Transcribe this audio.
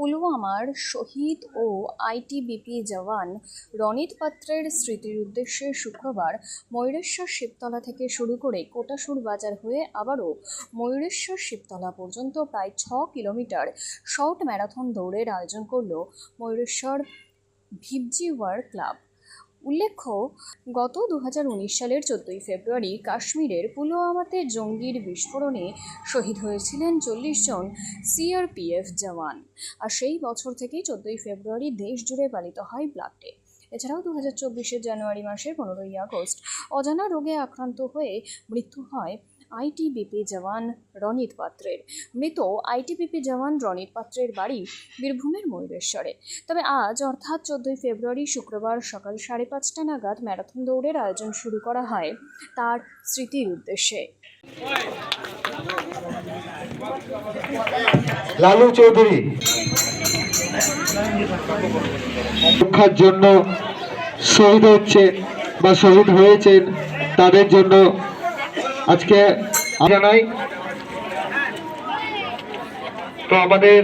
পুলওয়ামার শহীদ ও ITBP জওয়ান রনিত পাত্রের স্মৃতির উদ্দেশ্যে শুক্রবার ময়ূরেশ্বর শিবতলা থেকে শুরু করে কোটাসুর বাজার হয়ে আবারও ময়ূরেশ্বর শিবতলা পর্যন্ত প্রায় ছ কিলোমিটার শর্ট ম্যারাথন দৌড়ের আয়োজন করল ময়ূরেশ্বর ভিবজি ওয়ার্ক ক্লাব। উল্লেখ্য, গত দু হাজার উনিশ সালের চোদ্দই ফেব্রুয়ারি কাশ্মীরের পুলওয়ামাতে জঙ্গির বিস্ফোরণে শহীদ হয়েছিলেন চল্লিশ জন সিআরপিএফ জওয়ান। আর সেই বছর থেকেই চোদ্দই ফেব্রুয়ারি দেশ জুড়ে পালিত হয় ব্লাড ডে এছাড়াও দু হাজার চব্বিশের জানুয়ারি মাসের পনেরোই আগস্ট অজানা রোগে আক্রান্ত হয়ে মৃত্যু হয় আইটিবিপি জওয়ান রনিত পাত্রের। মৃত আইটিবিপি জওয়ান রনিত পাত্রের বাড়ি বীরভূমের ময়ূরেশ্বরে। তবে আজ, অর্থাৎ চোদ্দই ফেব্রুয়ারি শুক্রবার সকাল সাড়ে পাঁচটা নাগাদ ম্যারাথন দৌড়ের আয়োজন শুরু করা হয় তার স্মৃতির উদ্দেশ্যে। লালু চৌধুরী। রক্ষার জন্য শহীদ হচ্ছে বা শহীদ হয়েছেন তাদের জন্য আজকে জানাই তো আমাদের